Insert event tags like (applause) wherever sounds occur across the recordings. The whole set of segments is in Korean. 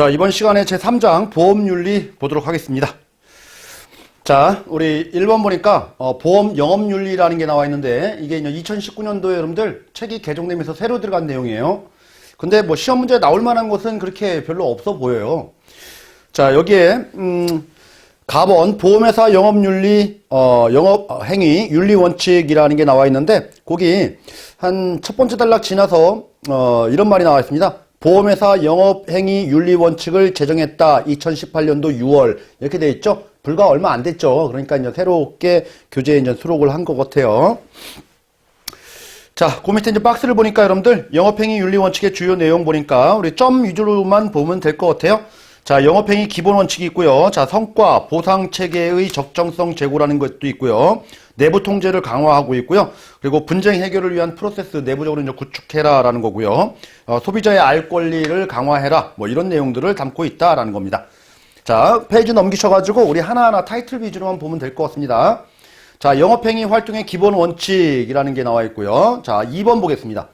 자, 이번 시간에 제3장 보험윤리 보도록 하겠습니다. 자, 우리 1번 보니까 어, 보험 영업윤리라는 게 나와 있는데 이게 이제 2019년도에 여러분들 책이 개정되면서 새로 들어간 내용이에요. 근데 뭐 시험 문제에 나올 만한 것은 그렇게 별로 없어 보여요. 자, 여기에 음, 가번 보험회사 영업윤리 어, 영업 행위 윤리 원칙이라는 게 나와 있는데 거기 한 첫 번째 단락 지나서 어, 이런 말이 나와 있습니다. 보험회사 영업행위 윤리 원칙을 제정했다. 2018년도 6월 이렇게 돼 있죠. 불과 얼마 안 됐죠. 그러니까 이제 새롭게 교재에 이제 수록을 한 것 같아요. 자, 그 밑에 이제 박스를 보니까 여러분들 영업행위 윤리 원칙의 주요 내용 보니까 우리 점 위주로만 보면 될 것 같아요. 자, 영업행위 기본 원칙이 있고요. 자, 성과 보상 체계의 적정성 제고라는 것도 있고요. 내부 통제를 강화하고 있고요. 그리고 분쟁 해결을 위한 프로세스 내부적으로 이제 구축해라라는 거고요. 어, 소비자의 알 권리를 강화해라. 뭐 이런 내용들을 담고 있다라는 겁니다. 자, 페이지 넘기셔가지고 우리 하나하나 타이틀 위주로만 보면 될 것 같습니다. 자, 영업행위 활동의 기본 원칙이라는 게 나와 있고요. 자, 2번 보겠습니다.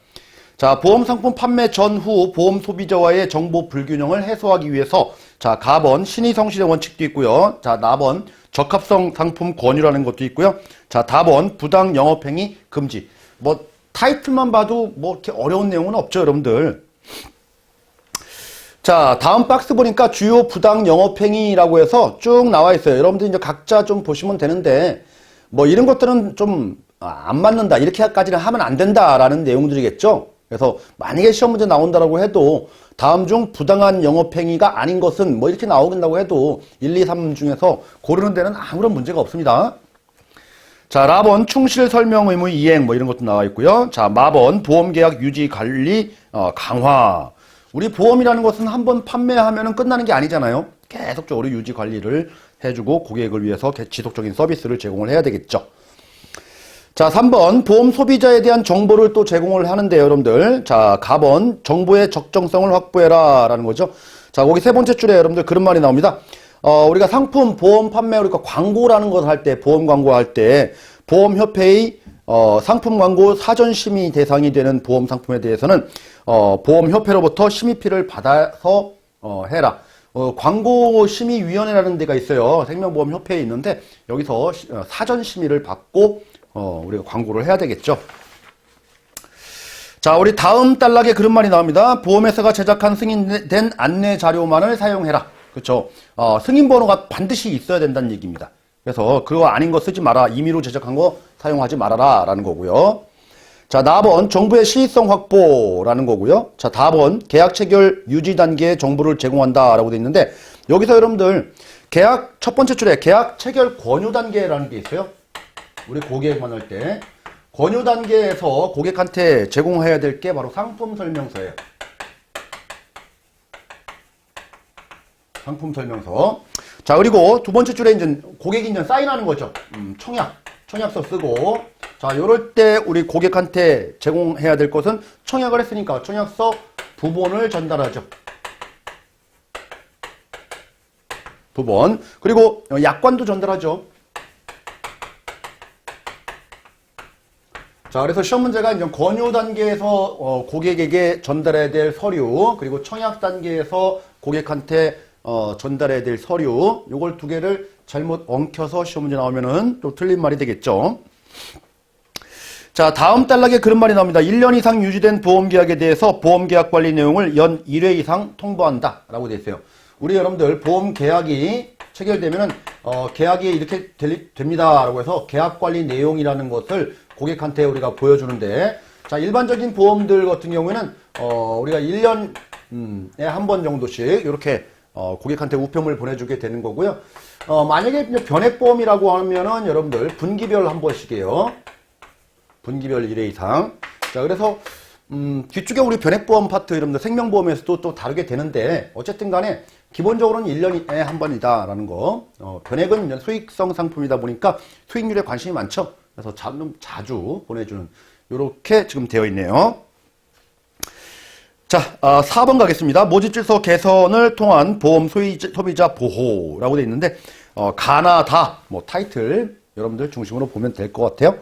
자, 보험 상품 판매 전후 보험 소비자와의 정보 불균형을 해소하기 위해서 자, 가번 신의 성실의 원칙도 있고요. 자, 나번 적합성 상품 권유라는 것도 있고요. 자, 다번 부당 영업행위 금지. 뭐 타이틀만 봐도 뭐 이렇게 어려운 내용은 없죠, 여러분들. 자, 다음 박스 보니까 주요 부당 영업행위라고 해서 쭉 나와 있어요. 여러분들 이제 각자 좀 보시면 되는데, 뭐 이런 것들은 좀 안 맞는다. 이렇게까지는 하면 안 된다라는 내용들이겠죠. 그래서 만약에 시험 문제 나온다라고 해도 다음 중 부당한 영업행위가 아닌 것은 뭐 이렇게 나오긴다고 해도 1, 2, 3 중에서 고르는 데는 아무런 문제가 없습니다. 자, 라번 충실 설명 의무 이행 뭐 이런 것도 나와 있고요. 자, 마번 보험 계약 유지 관리 어, 강화. 우리 보험이라는 것은 한 번 판매하면은 끝나는 게 아니잖아요. 계속적으로 유지 관리를 해주고 고객을 위해서 지속적인 서비스를 제공을 해야 되겠죠. 자, 3번 보험 소비자에 대한 정보를 또 제공을 하는데 여러분들. 자, 가번 정보의 적정성을 확보해라 라는 거죠. 자, 거기 세 번째 줄에 여러분들 그런 말이 나옵니다. 어, 우리가 상품 보험 판매 우리가 광고라는 것을 할 때 보험 광고 할 때 보험협회의 어, 상품 광고 사전 심의 대상이 되는 보험 상품에 대해서는 어, 보험협회로부터 심의피를 받아서 어, 해라. 어, 광고 심의위원회라는 데가 있어요. 생명보험협회에 있는데 여기서 시- 어, 사전 심의를 받고 어, 우리가 광고를 해야 되겠죠. 자, 우리 다음 단락에 그런 말이 나옵니다. 보험회사가 제작한 승인된 안내 자료만을 사용해라. 그렇죠. 어, 승인 번호가 반드시 있어야 된다는 얘기입니다. 그래서 그거 아닌 거 쓰지 마라. 임의로 제작한 거 사용하지 말아라. 라는 거고요. 자, 나번 정부의 시의성 확보라는 거고요. 자, 다번 계약 체결 유지 단계의 정보를 제공한다라고 돼 있는데 여기서 여러분들 계약 첫 번째 줄에 계약 체결 권유 단계라는 게 있어요. 우리 고객 만날 때 권유 단계에서 고객한테 제공해야 될 게 바로 상품 설명서예요. 상품 설명서. 자, 그리고 두 번째 줄에 이제 고객이 이제 사인하는 거죠. 음, 청약. 청약서 쓰고. 자, 요럴 때 우리 고객한테 제공해야 될 것은 청약을 했으니까 청약서 부본을 전달하죠. 부본. 그리고 약관도 전달하죠. 자, 그래서 시험 문제가 이제 권유 단계에서 어, 고객에게 전달해야 될 서류, 그리고 청약 단계에서 고객한테 어, 전달해야 될 서류, 요걸 두 개를 잘못 엉켜서 시험 문제 나오면은 또 틀린 말이 되겠죠. 자, 다음 단락에 그런 말이 나옵니다. 1년 이상 유지된 보험계약에 대해서 보험계약 관리 내용을 연 1회 이상 통보한다. 라고 되어 있어요. 우리 여러분들 보험계약이 체결되면은, 어, 계약이 이렇게 될- 됩니다. 라고 해서 계약 관리 내용이라는 것을 고객한테 우리가 보여주는데, 자, 일반적인 보험들 같은 경우에는, 어, 우리가 1년에 한 번 정도씩 이렇게 어, 고객한테 우편물 보내주게 되는 거고요. 어, 만약에 변액보험이라고 하면은 여러분들 분기별 한 번씩이에요. 분기별 1회 이상. 자, 그래서, 음, 뒤쪽에 우리 변액보험 파트, 여러분들 생명보험에서도 또 다르게 되는데, 어쨌든 간에, 기본적으로는 1년에 한 번이다라는 거. 어, 변액은 수익성 상품이다 보니까 수익률에 관심이 많죠. 그래서 자, 좀 자주 보내주는, 요렇게 지금 되어 있네요. 자, 아, 4번 가겠습니다. 모집질서 개선을 통한 보험 소비, 소비자 보호라고 되어 있는데, 어, 가나다, 뭐, 타이틀, 여러분들 중심으로 보면 될 것 같아요.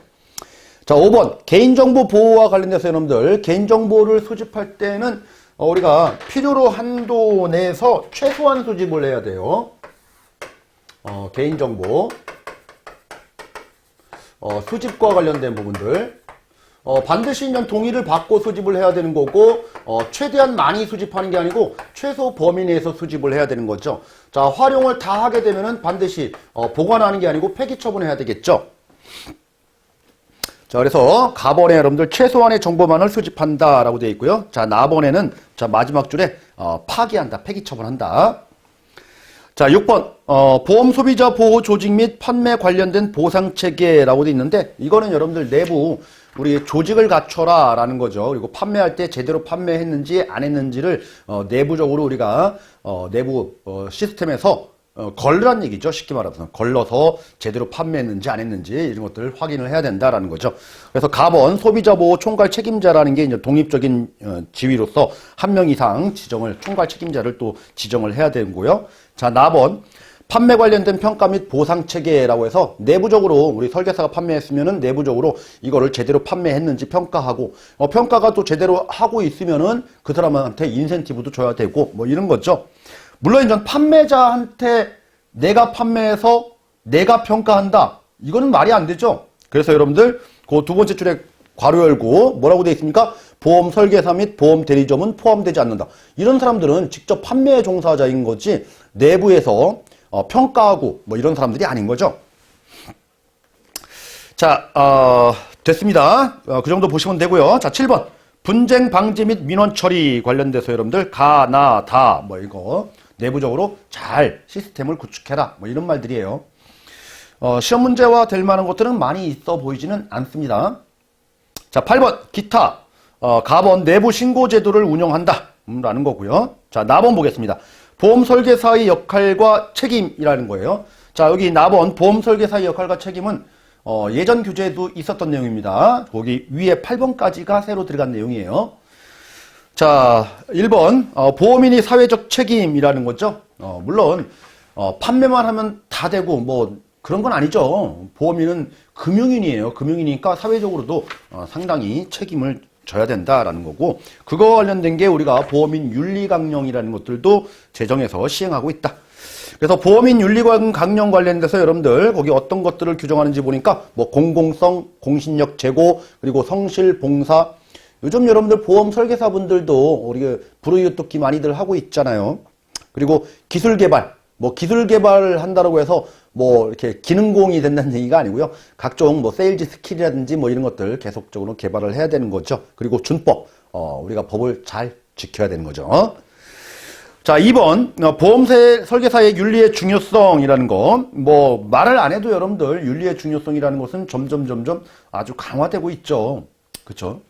자, 5번. 개인정보 보호와 관련돼서 여러분들, 개인정보를 수집할 때는, 어, 우리가 필요로 한도 내에서 최소한 수집을 해야 돼요. 어, 개인정보, 어, 수집과 관련된 부분들. 어, 반드시 있는 동의를 받고 수집을 해야 되는 거고, 어, 최대한 많이 수집하는 게 아니고, 최소 범위 내에서 수집을 해야 되는 거죠. 자, 활용을 다 하게 되면은 반드시, 어, 보관하는 게 아니고 폐기 처분해야 되겠죠. 자, 그래서 가번에 여러분들 최소한의 정보만을 수집한다라고 되어 있고요. 자, 나번에는 자, 마지막 줄에 어, 파기한다, 폐기 처분한다. 자, 6번. 어, 보험 소비자 보호 조직 및 판매 관련된 보상 체계라고 돼 있는데 이거는 여러분들 내부 우리 조직을 갖춰라 라는 거죠. 그리고 판매할 때 제대로 판매했는지 안 했는지를 어, 내부적으로 우리가 어, 내부 어, 시스템에서 어, 걸르란 얘기죠. 쉽게 말해서 걸러서 제대로 판매했는지 안 했는지 이런 것들을 확인을 해야 된다라는 거죠. 그래서 가번 소비자 보호 총괄 책임자라는 게 이제 독립적인 어, 지위로서 한 명 이상 지정을 총괄 책임자를 또 지정을 해야 되고요. 자, 나번 판매 관련된 평가 및 보상 체계라고 해서 내부적으로 우리 설계사가 판매했으면은 내부적으로 이거를 제대로 판매했는지 평가하고 어, 평가가 또 제대로 하고 있으면은 그 사람한테 인센티브도 줘야 되고 뭐 이런 거죠. 물론 이제 판매자한테 내가 판매해서 내가 평가한다. 이거는 말이 안 되죠. 그래서 여러분들 그 두 번째 줄에 괄호 열고 뭐라고 되어 있습니까? 보험 설계사 및 보험 대리점은 포함되지 않는다. 이런 사람들은 직접 판매 종사자인 거지 내부에서 어, 평가하고 뭐 이런 사람들이 아닌 거죠. 자, 어, 됐습니다. 어, 그 정도 보시면 되고요. 자, 7번. 분쟁 방지 및 민원 처리 관련돼서 여러분들 가, 나, 다, 뭐 이거 내부적으로 잘 시스템을 구축해라. 뭐 이런 말들이에요. 어, 시험 문제와 될 만한 것들은 많이 있어 보이지는 않습니다. 자, 8번. 기타. 어, 가번 내부 신고 제도를 운영한다. 음, 라는 거고요. 자, 나번 보겠습니다. 보험 설계사의 역할과 책임이라는 거예요. 자, 여기 나번 보험 설계사의 역할과 책임은 어, 예전 교재에도 있었던 내용입니다. 거기 위에 8번까지가 새로 들어간 내용이에요. 자, 1번 어, 보험인이 사회적 책임이라는 거죠. 어, 물론 어, 판매만 하면 다 되고 뭐 그런 건 아니죠. 보험인은 금융인이에요. 금융이니까 사회적으로도 어, 상당히 책임을 져야 된다라는 거고 그거 관련된 게 우리가 보험인 윤리 강령이라는 것들도 제정해서 시행하고 있다. 그래서 보험인 윤리관 강령 관련돼서 여러분들 거기 어떤 것들을 규정하는지 보니까 뭐 공공성, 공신력 제고 그리고 성실 봉사 요즘 여러분들 보험 설계사분들도 우리 불우이웃돕기 많이들 하고 있잖아요. 그리고 기술 개발 뭐 기술 개발을 한다고 해서 뭐 이렇게 기능공이 된다는 얘기가 아니고요. 각종 뭐 세일즈 스킬이라든지 뭐 이런 것들 계속적으로 개발을 해야 되는 거죠. 그리고 준법 어 우리가 법을 잘 지켜야 되는 거죠. 자, 2번. 어, 보험세 설계사의 윤리의 중요성이라는 거. 뭐, 말을 안 해도 여러분들 윤리의 중요성이라는 것은 점점, 점점 아주 강화되고 있죠. 그쵸?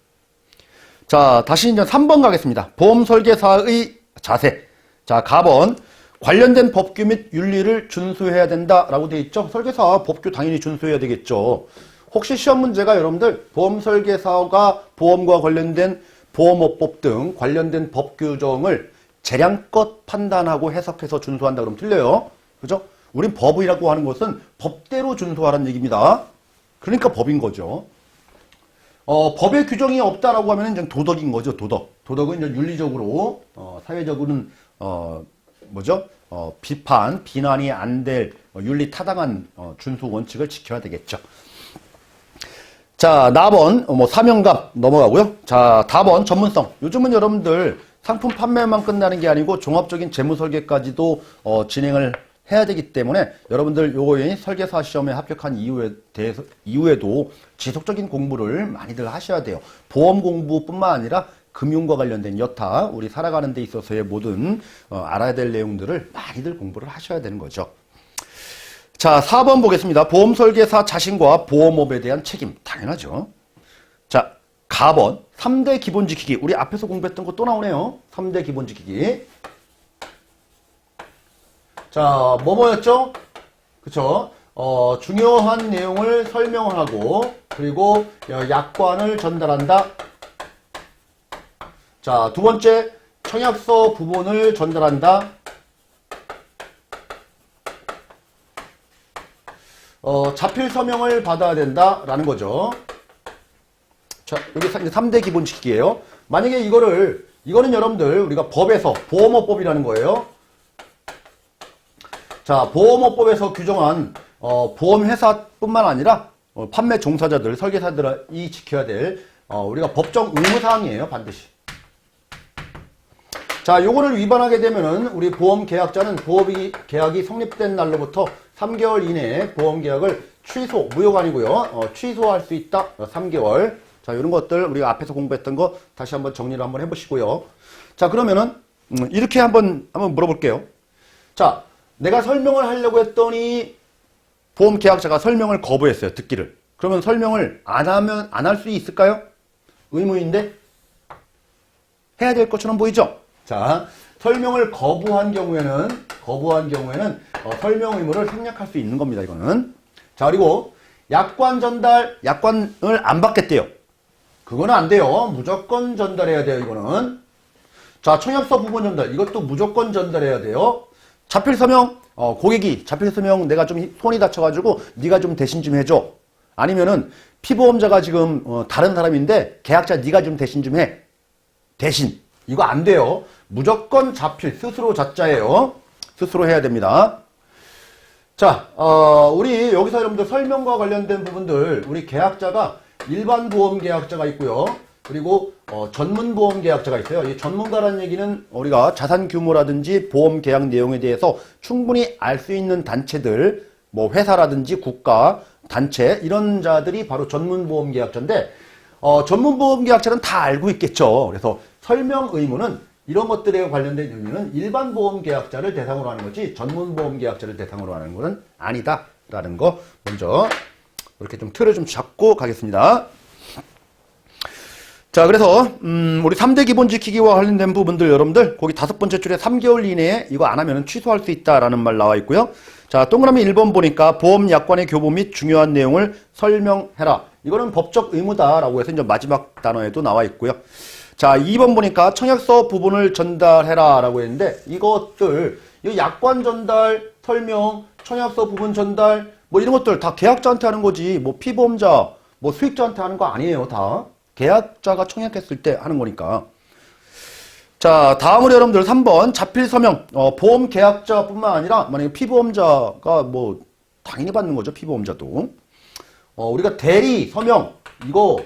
자, 다시 이제 3번 가겠습니다. 보험 설계사의 자세. 자, 가번. 관련된 법규 및 윤리를 준수해야 된다라고 되어 있죠. 설계사 법규 당연히 준수해야 되겠죠. 혹시 시험 문제가 여러분들 보험 설계사가 보험과 관련된 보험업법 등 관련된 법 규정을 재량껏 판단하고 해석해서 준수한다 그러면 틀려요. 그죠? 우린 법이라고 하는 것은 법대로 준수하라는 얘기입니다. 그러니까 법인 거죠. 어, 법의 규정이 없다라고 하면 이제 도덕인 거죠, 도덕. 도덕은 이제 윤리적으로, 어, 사회적으로는, 어, 뭐죠? 어, 비판, 비난이 안 될 윤리 타당한 어, 준수 원칙을 지켜야 되겠죠. 자, 나번, 뭐, 사명감 넘어가고요. 자, 다번, 전문성. 요즘은 여러분들 상품 판매만 끝나는 게 아니고 종합적인 재무 설계까지도 어, 진행을 해야 되기 때문에 여러분들 요거의 설계사 시험에 합격한 이후에 대해서 이후에도 지속적인 공부를 많이들 하셔야 돼요. 보험 공부뿐만 아니라 금융과 관련된 여타 우리 살아가는 데 있어서의 모든 어, 알아야 될 내용들을 많이들 공부를 하셔야 되는 거죠. 자, 4번 보겠습니다. 보험 설계사 자신과 보험업에 대한 책임. 당연하죠. 자, 가번 3대 기본 지키기. 우리 앞에서 공부했던 거 또 나오네요. 3대 기본 지키기. 자, 뭐 뭐였죠? 그쵸? 어, 중요한 내용을 설명하고, 그리고 어, 약관을 전달한다. 자, 두 번째, 청약서 부분을 전달한다. 어, 자필 서명을 받아야 된다라는 거죠. 자, 여기 3대 기본 지키기예요. 만약에 이거를 이거는 여러분들 우리가 법에서 보험업법이라는 거예요. 자, 보험업법에서 규정한 어, 보험회사뿐만 아니라 어, 판매 종사자들, 설계사들이 지켜야 될 어, 우리가 법정 의무사항이에요, 반드시. 자, 요거를 위반하게 되면은 우리 보험 계약자는 보험 계약이 성립된 날로부터 3개월 이내에 보험 계약을 취소, 무효가 아니고요. 어, 취소할 수 있다. 어, 3개월. 자, 이런 것들 우리가 앞에서 공부했던 거 다시 한번 정리를 한번 해 보시고요. 자, 그러면은 음, 이렇게 한번 한번 물어볼게요. 자, 내가 설명을 하려고 했더니 보험 계약자가 설명을 거부했어요. 듣기를. 그러면 설명을 안 하면 안 할 수 있을까요? 의무인데 해야 될 것처럼 보이죠? 자, 설명을 거부한 경우에는 거부한 경우에는 어, 설명 의무를 생략할 수 있는 겁니다. 이거는. 자, 그리고 약관 전달 약관을 안 받겠대요. 그거는 안 돼요. 무조건 전달해야 돼요. 이거는. 자, 청약서 부분 전달. 이것도 무조건 전달해야 돼요. 자필 서명, 어, 고객이 자필 서명 내가 좀 손이 다쳐가지고 네가 좀 대신 좀 해줘. 아니면은 피보험자가 지금 어, 다른 사람인데 계약자 네가 좀 대신 좀 해. 대신 이거 안 돼요. 무조건 자필 스스로 자자예요. 스스로 해야 됩니다. 자, 어, 우리 여기서 여러분들 설명과 관련된 부분들 우리 계약자가 일반 보험 계약자가 있고요. 그리고 어, 전문 보험 계약자가 있어요. 이 전문가라는 얘기는 우리가 자산 규모라든지 보험 계약 내용에 대해서 충분히 알 수 있는 단체들, 뭐 회사라든지 국가, 단체 이런 자들이 바로 전문 보험 계약자인데 어, 전문 보험 계약자는 다 알고 있겠죠. 그래서 설명 의무는 이런 것들에 관련된 의무는 일반 보험 계약자를 대상으로 하는 거지 전문 보험 계약자를 대상으로 하는 것은 아니다라는 거 먼저 이렇게 좀 틀을 좀 잡고 가겠습니다. 자, 그래서 음, 우리 3대 기본 지키기와 관련된 부분들 여러분들 거기 다섯 번째 줄에 3개월 이내에 이거 안 하면 취소할 수 있다라는 말 나와 있고요. 자, 동그라미 1번 보니까 보험 약관의 교부 및 중요한 내용을 설명해라. 이거는 법적 의무다라고 해서 이제 마지막 단어에도 나와 있고요. 자, 2번 보니까 청약서 부분을 전달해라 라고 했는데 이것들 이 약관 전달, 설명, 청약서 부분 전달 뭐 이런 것들 다 계약자한테 하는 거지. 뭐 피보험자, 뭐 수익자한테 하는 거 아니에요, 다. 계약자가 청약했을 때 하는 거니까. 자, 다음으로 여러분들 3번 자필 서명. 어, 보험 계약자뿐만 아니라 만약에 피보험자가 뭐 당연히 받는 거죠, 피보험자도. 어, 우리가 대리 서명 이거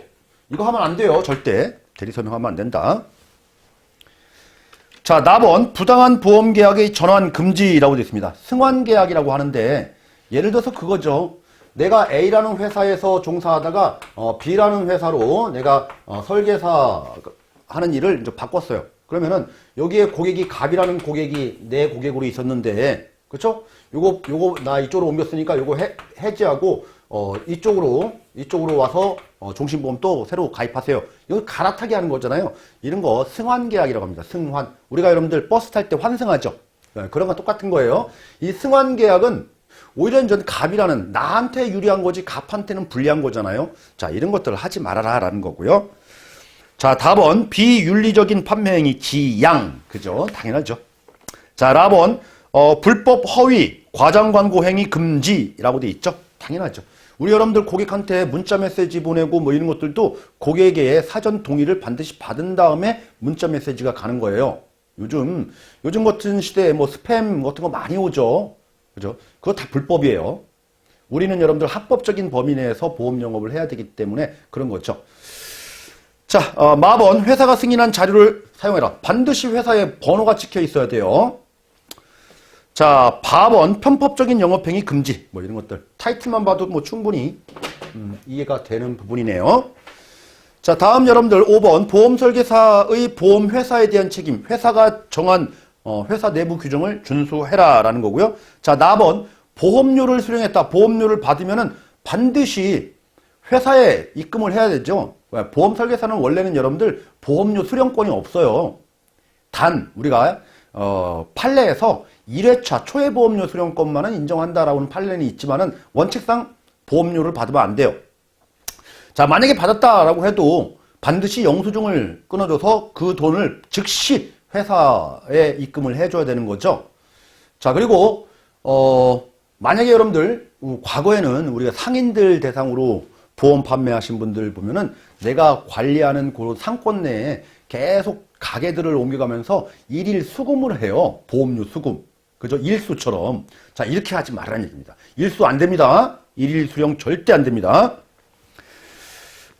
이거 하면 안 돼요, 절대. 대리 서명하면 안 된다. 자, 나번 부당한 보험 계약의 전환 금지라고 되어 있습니다. 승환 계약이라고 하는데 예를 들어서 그거죠. 내가 A라는 회사에서 종사하다가 어, B라는 회사로 내가 어, 설계사 하는 일을 이제 바꿨어요. 그러면은 여기에 고객이 갑이라는 고객이 내 고객으로 있었는데 그렇죠? 요거 요거 나 이쪽으로 옮겼으니까 요거 해, 해지하고 어, 이쪽으로 이쪽으로 와서 어, 종신보험 또 새로 가입하세요. 이거 갈아타기 하는 거잖아요. 이런 거 승환 계약이라고 합니다. 승환. 우리가 여러분들 버스 탈 때 환승하죠. 네, 그런 거 똑같은 거예요. 이 승환 계약은 오히려 이제 갑이라는 나한테 유리한 거지 갑한테는 불리한 거잖아요. 자, 이런 것들을 하지 말아라 라는 거고요. 자, 답은 비윤리적인 판매 행위 지양. 그죠? 당연하죠. 자, 라번 어, 불법 허위 과장 광고 행위 금지라고 돼 있죠. 당연하죠. 우리 여러분들 고객한테 문자 메시지 보내고 뭐 이런 것들도 고객의 사전 동의를 반드시 받은 다음에 문자 메시지가 가는 거예요. 요즘 요즘 같은 시대에 뭐 스팸 같은 거 많이 오죠. 그죠? 그거 다 불법이에요. 우리는 여러분들 합법적인 범위 내에서 보험 영업을 해야 되기 때문에 그런 거죠. 자, 어, 마번 회사가 승인한 자료를 사용해라. 반드시 회사에 번호가 찍혀 있어야 돼요. 자, 바번 편법적인 영업행위 금지. 뭐 이런 것들. 타이틀만 봐도 뭐 충분히 음, 이해가 되는 부분이네요. 자, 다음 여러분들 5번 보험 설계사의 보험 회사에 대한 책임. 회사가 정한 어, 회사 내부 규정을 준수해라 라는 거고요. 자, 나번 보험료를 수령했다. 보험료를 받으면은 반드시 회사에 입금을 해야 되죠. 왜? 보험 설계사는 원래는 여러분들 보험료 수령권이 없어요. 단 우리가 어, 판례에서 1회차 초회 보험료 수령권만은 인정한다라고는 판례는 있지만은 원칙상 보험료를 받으면 안 돼요. 자, 만약에 받았다라고 해도 반드시 영수증을 끊어줘서 그 돈을 즉시 회사에 입금을 해줘야 되는 거죠. 자, 그리고, 어, 만약에 여러분들, 어, 과거에는 우리가 상인들 대상으로 보험 판매하신 분들 보면은 내가 관리하는 그 상권 내에 계속 가게들을 옮겨가면서 일일 수금을 해요. 보험료 수금. 그죠? 일수처럼. 자, 이렇게 하지 말라는 얘기입니다. 일수 안 됩니다. 일일 수령 절대 안 됩니다.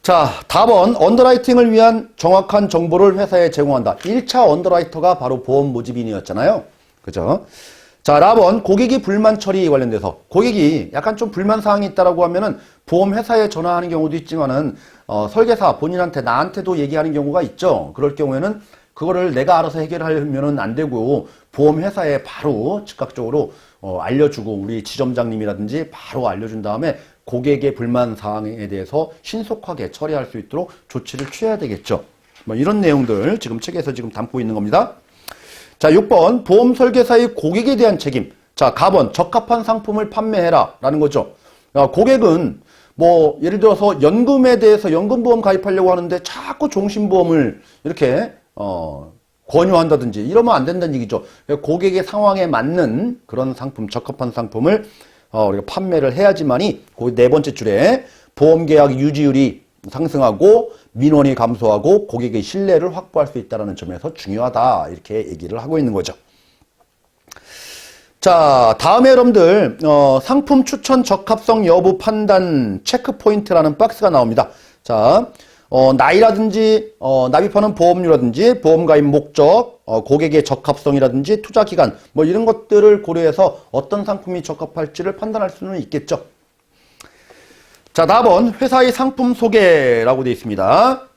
자, 답은 언더라이팅을 위한 정확한 정보를 회사에 제공한다. 1차 언더라이터가 바로 보험 모집인이었잖아요. 그죠? 자, 라번 고객이 불만 처리 관련돼서 고객이 약간 좀 불만 사항이 있다라고 하면은 보험 회사에 전화하는 경우도 있지만은 어, 설계사 본인한테 나한테도 얘기하는 경우가 있죠. 그럴 경우에는 그거를 내가 알아서 해결하려면은 안 되고 보험 회사에 바로 즉각적으로 어, 알려주고 우리 지점장님이라든지 바로 알려준 다음에 고객의 불만 사항에 대해서 신속하게 처리할 수 있도록 조치를 취해야 되겠죠. 뭐 이런 내용들 지금 책에서 지금 담고 있는 겁니다. 자, 6번 보험 설계사의 고객에 대한 책임. 자, 가번 적합한 상품을 판매해라 라는 거죠. 어, 고객은 뭐 예를 들어서 연금에 대해서 연금보험 가입하려고 하는데 자꾸 종신보험을 이렇게 어, 권유한다든지 이러면 안 된다는 얘기죠. 고객의 상황에 맞는 그런 상품, 적합한 상품을 어, 우리가 판매를 해야지만이 그네 번째 줄에 보험 계약 유지율이 상승하고 민원이 감소하고 고객의 신뢰를 확보할 수 있다는 점에서 중요하다 이렇게 얘기를 하고 있는 거죠. 자, 다음에 여러분들 어, 상품 추천 적합성 여부 판단 체크 포인트라는 박스가 나옵니다. 자, 어, 나이라든지 어, 납입하는 보험료라든지 보험 가입 목적, 어, 고객의 적합성이라든지 투자 기간 뭐 이런 것들을 고려해서 어떤 상품이 적합할지를 판단할 수는 있겠죠. 자, 다음은 회사의 상품 소개라고 되어 있습니다.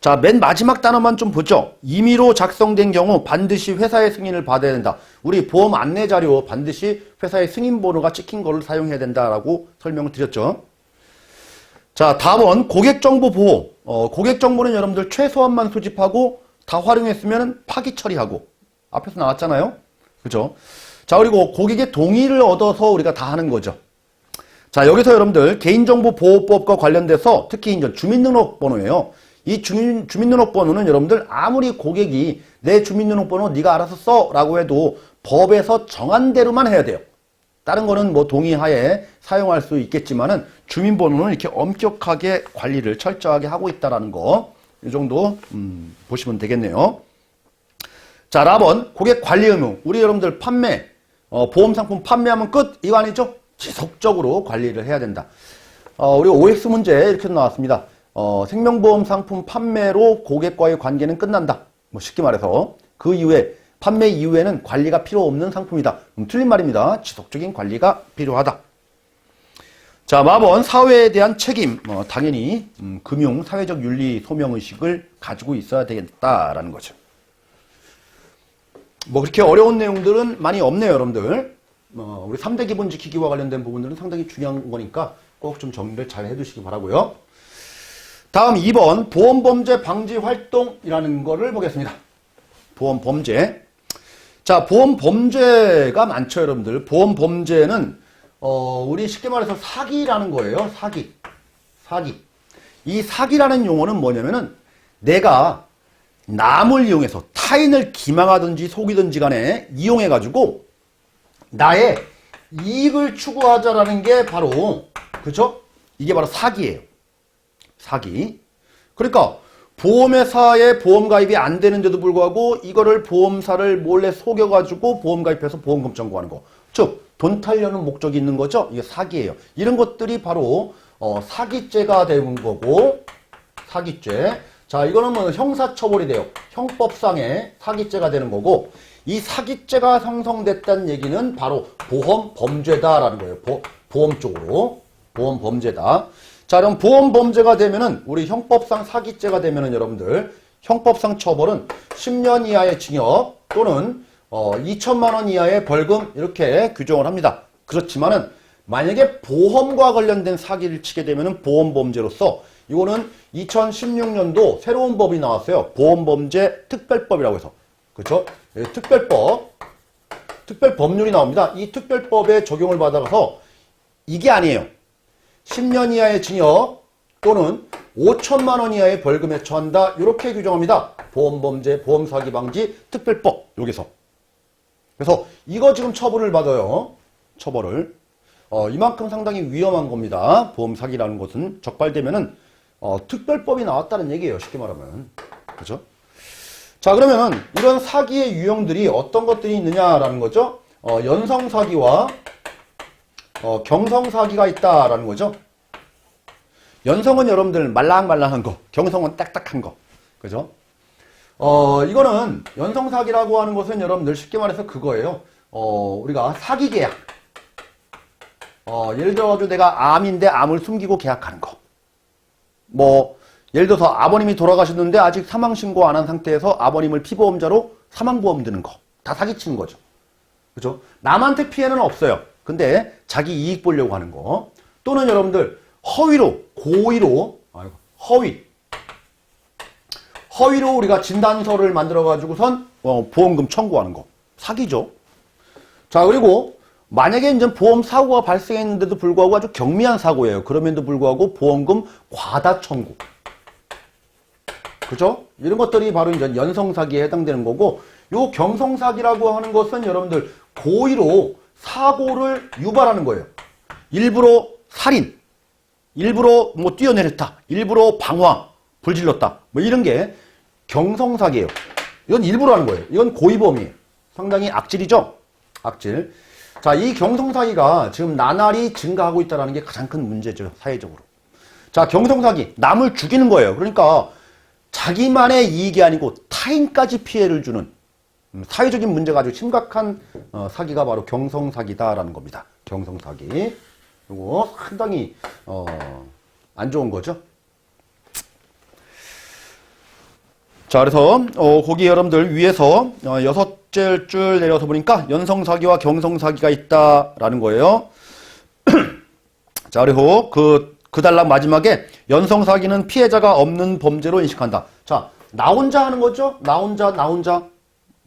자, 맨 마지막 단어만 좀 보죠. 임의로 작성된 경우 반드시 회사의 승인을 받아야 된다. 우리 보험 안내 자료 반드시 회사의 승인 번호가 찍힌 거를 사용해야 된다라고 설명을 드렸죠. 자, 다음은 고객 정보 보호. 어, 고객 정보는 여러분들 최소한만 수집하고 다 활용했으면 파기 처리하고. 앞에서 나왔잖아요. 그죠? 자, 그리고 고객의 동의를 얻어서 우리가 다 하는 거죠. 자, 여기서 여러분들 개인정보보호법과 관련돼서 특히 이제 주민등록번호예요. 이 주민, 주민등록번호는 여러분들 아무리 고객이 내 주민등록번호 네가 알아서 써라고 해도 법에서 정한 대로만 해야 돼요. 다른 거는 뭐 동의하에 사용할 수 있겠지만은 주민번호는 이렇게 엄격하게 관리를 철저하게 하고 있다라는 거. 이 정도 음, 보시면 되겠네요. 자, 라번 고객 관리 의무. 우리 여러분들 판매 어, 보험 상품 판매하면 끝 이거 아니죠? 지속적으로 관리를 해야 된다. 어, 우리 OX 문제 이렇게 나왔습니다. 어, 생명보험 상품 판매로 고객과의 관계는 끝난다. 뭐 쉽게 말해서 그 이후에 판매 이후에는 관리가 필요 없는 상품이다. 음, 틀린 말입니다. 지속적인 관리가 필요하다. 자, 마번 사회에 대한 책임. 어, 당연히 음, 금융 사회적 윤리 소명 의식을 가지고 있어야 되겠다라는 거죠. 뭐 그렇게 어려운 내용들은 많이 없네요, 여러분들. 어, 우리 3대 기본 지키기와 관련된 부분들은 상당히 중요한 거니까 꼭 좀 정리를 잘 해두시기 바라고요. 다음 2번 보험범죄 방지 활동이라는 거를 보겠습니다. 보험범죄. 자, 보험 범죄가 많죠, 여러분들. 보험 범죄는 어, 우리 쉽게 말해서 사기라는 거예요. 사기. 사기. 이 사기라는 용어는 뭐냐면은 내가 남을 이용해서 타인을 기망하든지 속이든지 간에 이용해 가지고 나의 이익을 추구하자라는 게 바로, 그죠? 이게 바로 사기예요. 사기. 그러니까 보험회사에 보험 가입이 안 되는데도 불구하고 이거를 보험사를 몰래 속여가지고 보험 가입해서 보험금 청구하는 거. 즉, 돈 타려는 목적이 있는 거죠? 이게 사기예요. 이런 것들이 바로 어, 사기죄가 되는 거고, 사기죄. 자, 이거는 뭐 형사처벌이 돼요. 형법상의 사기죄가 되는 거고, 이 사기죄가 형성됐다는 얘기는 바로 보험 범죄다라는 거예요. 보, 보험 쪽으로. 보험 범죄다. 자, 그럼 보험 범죄가 되면은 우리 형법상 사기죄가 되면은 여러분들 형법상 처벌은 10년 이하의 징역 또는 어 2천만 원 이하의 벌금 이렇게 규정을 합니다. 그렇지만은 만약에 보험과 관련된 사기를 치게 되면은 보험 범죄로서 이거는 2016년도 새로운 법이 나왔어요. 보험 범죄 특별법이라고 해서. 그렇죠? 예, 특별법. 특별 법률이 나옵니다. 이 특별법에 적용을 받아서 이게 아니에요. 10년 이하의 징역 또는 5천만 원 이하의 벌금에 처한다. 이렇게 규정합니다. 보험범죄, 보험사기 방지 특별법 여기서. 그래서 이거 지금 처벌을 받아요. 처벌을. 어, 이만큼 상당히 위험한 겁니다. 보험사기라는 것은 적발되면은 어, 특별법이 나왔다는 얘기예요. 쉽게 말하면. 그죠? 자, 그러면 이런 사기의 유형들이 어떤 것들이 있느냐라는 거죠. 어, 연성 사기와 어, 경성 사기가 있다라는 거죠. 연성은 여러분들 말랑말랑한 거, 경성은 딱딱한 거. 그죠? 어, 이거는 연성 사기라고 하는 것은 여러분들 쉽게 말해서 그거예요. 어, 우리가 사기 계약. 어, 예를 들어서 내가 암인데 암을 숨기고 계약하는 거. 뭐, 예를 들어서 아버님이 돌아가셨는데 아직 사망신고 안 한 상태에서 아버님을 피보험자로 사망보험 드는 거. 다 사기치는 거죠. 그죠? 남한테 피해는 없어요. 근데 자기 이익 보려고 하는 거. 또는 여러분들 허위로, 고의로, 허위. 허위로 우리가 진단서를 만들어 가지고선 어, 보험금 청구하는 거. 사기죠. 자, 그리고 만약에 이제 보험 사고가 발생했는데도 불구하고 아주 경미한 사고예요. 그럼에도 불구하고 보험금 과다 청구. 그죠? 이런 것들이 바로 이제 연성 사기에 해당되는 거고, 요 경성 사기라고 하는 것은 여러분들 고의로 사고를 유발하는 거예요. 일부러 살인, 일부러 뭐 뛰어내렸다, 일부러 방화, 불질렀다, 뭐 이런 게 경성 사기예요. 이건 일부러 하는 거예요. 이건 고의범이에요. 상당히 악질이죠? 악질. 자, 이 경성 사기가 지금 나날이 증가하고 있다는 게 가장 큰 문제죠, 사회적으로. 자, 경성 사기, 남을 죽이는 거예요. 그러니까 자기만의 이익이 아니고 타인까지 피해를 주는 음, 사회적인 문제가 아주 심각한 어, 사기가 바로 경성 사기다라는 겁니다. 경성 사기. 이거 상당히 어, 안 좋은 거죠. 자, 그래서 어, 거기 여러분들 위에서 어, 여섯째 줄 내려서 보니까 연성 사기와 경성 사기가 있다라는 거예요. (clears throat) 자, 그리고 그, 그 단락 마지막에 연성 사기는 피해자가 없는 범죄로 인식한다. 자, 나 혼자 하는 거죠? 나 혼자, 나 혼자.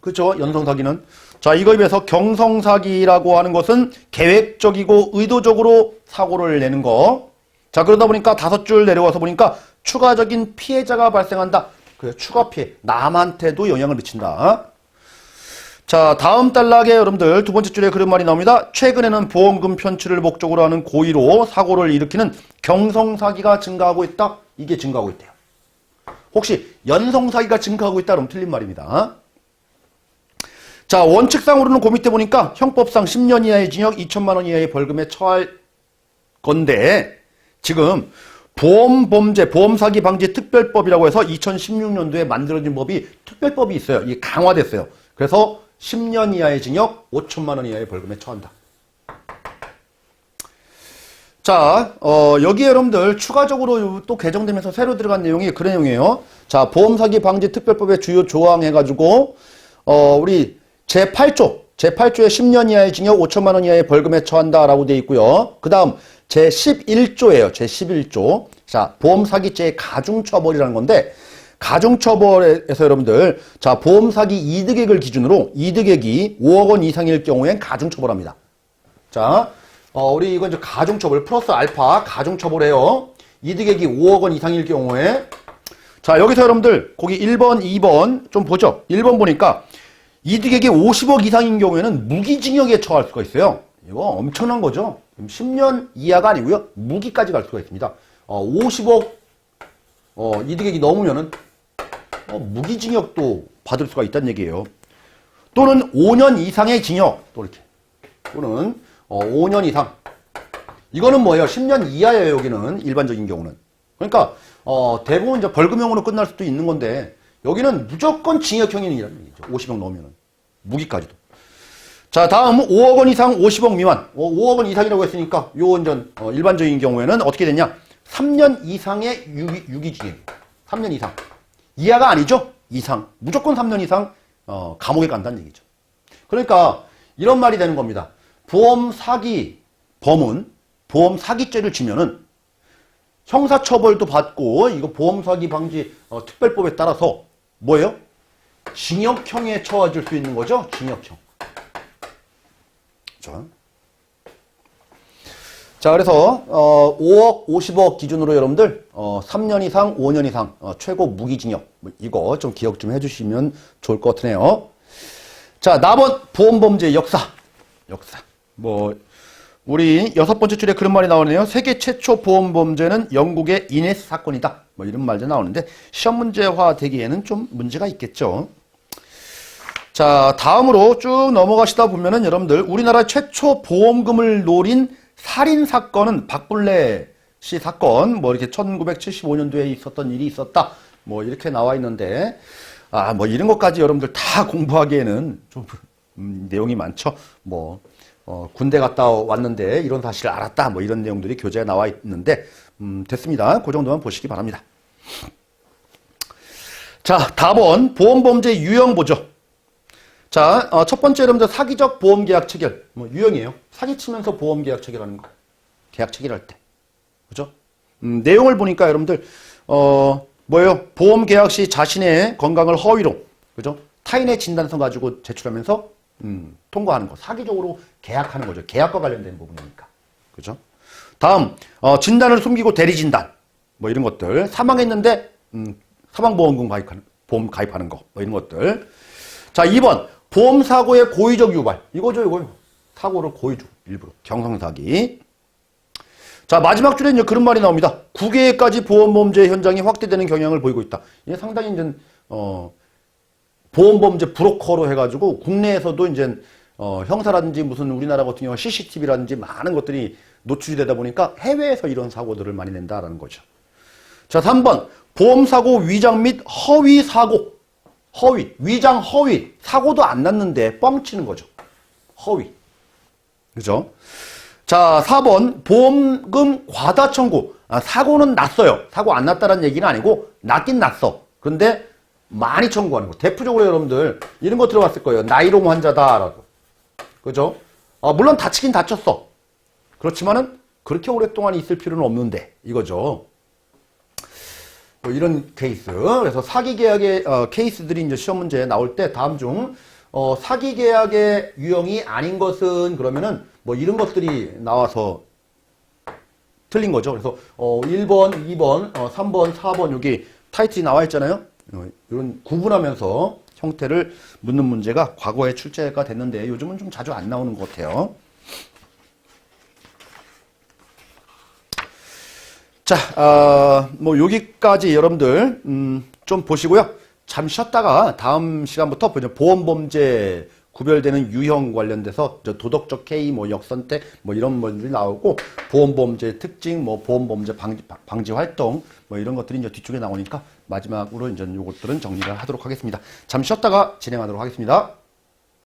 그죠? 연성 사기는. 자, 이거에 비해서 경성 사기라고 하는 것은 계획적이고 의도적으로 사고를 내는 거. 자, 그러다 보니까 다섯 줄 내려와서 보니까 추가적인 피해자가 발생한다. 그 추가 피해. 남한테도 영향을 미친다. 자, 다음 단락에 여러분들 두 번째 줄에 그런 말이 나옵니다. 최근에는 보험금 편취를 목적으로 하는 고의로 사고를 일으키는 경성사기가 증가하고 있다. 이게 증가하고 있대요. 혹시 연성사기가 증가하고 있다 그러면 틀린 말입니다. 자, 원칙상으로는 그 밑에 보니까 형법상 10년 이하의 징역 2천만 원 이하의 벌금에 처할 건데 지금 보험 범죄, 보험 사기 방지 특별법이라고 해서 2016년도에 만들어진 법이 특별법이 있어요. 이게 강화됐어요. 그래서 10년 이하의 징역, 5천만 원 이하의 벌금에 처한다. 자, 어, 여기 여러분들 추가적으로 또 개정되면서 새로 들어간 내용이 그 내용이에요. 자, 보험 사기 방지 특별법의 주요 조항 해가지고, 어, 우리 제8조, 제8조에 10년 이하의 징역 5천만 원 이하의 벌금에 처한다라고 되어 있고요. 그 다음 제11조예요. 제11조. 자, 보험 사기죄의 가중 처벌이라는 건데, 가중 처벌에서 여러분들, 자, 보험 사기 이득액을 기준으로 이득액이 5억 원 이상일 경우엔 가중 처벌합니다. 자, 어, 우리 이건 이제 가중 처벌, 플러스 알파 가중 처벌해요. 이득액이 5억 원 이상일 경우에. 자, 여기서 여러분들, 거기 1번, 2번 좀 보죠. 1번 보니까 이득액이 50억 이상인 경우에는 무기징역에 처할 수가 있어요. 이거 엄청난 거죠. 10년 이하가 아니고요. 무기까지 갈 수가 있습니다. 어, 50억 어, 이득액이 넘으면은 어, 무기징역도 받을 수가 있다는 얘기예요. 또는 5년 이상의 징역 또 이렇게 또는 어, 5년 이상 이거는 뭐예요? 10년 이하예요. 여기는 일반적인 경우는 그러니까 어, 대부분 이제 벌금형으로 끝날 수도 있는 건데 여기는 무조건 징역형이라는 얘기죠. 50억 넘으면은 무기까지도. 자, 다음 5억 원 이상 50억 미만. 어, 5억 원 이상이라고 했으니까 요 완전 어, 일반적인 경우에는 어떻게 됐냐? 3년 이상의 유기, 유기징역. 3년 이상. 이하가 아니죠? 이상. 무조건 3년 이상 어, 감옥에 간다는 얘기죠. 그러니까 이런 말이 되는 겁니다. 보험 사기 범은 보험 사기죄를 지면은 형사처벌도 받고 이거 보험 사기 방지 어, 특별법에 따라서 뭐예요? 징역형에 처해질 수 있는 거죠? 징역형. 자, 자 그래서 어, 5억, 50억 기준으로 여러분들 어, 3년 이상, 5년 이상 어, 최고 무기징역 뭐 이거 좀 기억 좀 해주시면 좋을 것 같으네요. 자, 남원 보험범죄 역사. 역사. 뭐 우리 여섯 번째 줄에 그런 말이 나오네요. 세계 최초 보험범죄는 영국의 이네스 사건이다. 뭐 이런 말도 나오는데 시험 문제화 되기에는 좀 문제가 있겠죠. 자, 다음으로 쭉 넘어가시다 보면은 여러분들 우리나라 최초 보험금을 노린 살인 사건은 박불래 씨 사건 뭐 이렇게 1975년도에 있었던 일이 있었다. 뭐 이렇게 나와 있는데 아, 뭐 이런 것까지 여러분들 다 공부하기에는 좀 음, 내용이 많죠. 뭐 어, 군대 갔다 왔는데 이런 사실을 알았다. 뭐 이런 내용들이 교재에 나와 있는데 음, 됐습니다. 그 정도만 보시기 바랍니다. 자, 답은 보험범죄 유형 보죠. 자, 어, 첫 번째 여러분들 사기적 보험계약 체결. 뭐 유형이에요. 사기치면서 보험계약 체결하는 거. 계약 체결할 때. 그죠? 음, 내용을 보니까 여러분들 어, 뭐예요? 보험 계약 시 자신의 건강을 허위로 그죠? 타인의 진단서 가지고 제출하면서 음, 통과하는 거. 사기적으로 계약하는 거죠. 계약과 관련된 부분이니까. 그죠? 다음 어, 진단을 숨기고 대리 진단. 뭐 이런 것들. 사망했는데 음, 사망보험금 가입하는 보험 가입하는 거. 뭐 이런 것들. 자, 2번. 보험 사고의 고의적 유발. 이거죠, 이거요. 사고를 고의적 일부러 경성사기. 자, 마지막 줄에 이제 그런 말이 나옵니다. 9개까지 보험범죄 현장이 확대되는 경향을 보이고 있다. 이게 상당히 이제, 어, 보험범죄 브로커로 해가지고 국내에서도 이제, 어, 형사라든지 무슨 우리나라 같은 경우 CCTV라든지 많은 것들이 노출이 되다 보니까 해외에서 이런 사고들을 많이 낸다라는 거죠. 자, 3번. 보험사고 위장 및 허위 사고. 허위. 위장 허위. 사고도 안 났는데 뻥 치는 거죠. 허위. 그죠? 자, 4번. 보험금 과다 청구. 아, 사고는 났어요. 사고 안 났다는 얘기는 아니고, 났긴 났어. 근데 많이 청구하는 거. 대표적으로 여러분들, 이런 거 들어봤을 거예요. 나이롱 환자다라고. 그죠? 아, 물론 다치긴 다쳤어. 그렇지만은, 그렇게 오랫동안 있을 필요는 없는데, 이거죠. 뭐 이런 케이스. 그래서 사기 계약의 어, 케이스들이 이제 시험 문제에 나올 때 다음 중 어, 사기 계약의 유형이 아닌 것은 그러면은 뭐 이런 것들이 나와서 틀린 거죠. 그래서 어, 1번, 2번, 어, 3번, 4번 여기 타이틀이 나와 있잖아요. 어, 이런 구분하면서 형태를 묻는 문제가 과거에 출제가 됐는데 요즘은 좀 자주 안 나오는 것 같아요. 자, 어, 뭐 여기까지 여러분들 음, 좀 보시고요. 잠 쉬었다가 다음 시간부터 그냥 보험 범죄 구별되는 유형 관련돼서 저 도덕적 K, 뭐 역선택, 뭐 이런 것들이 나오고 보험 범죄 특징, 뭐 보험 범죄 방지, 방지 활동, 뭐 이런 것들이 이제 뒤쪽에 나오니까 마지막으로 이제 요것들은 정리를 하도록 하겠습니다. 잠 쉬었다가 진행하도록 하겠습니다.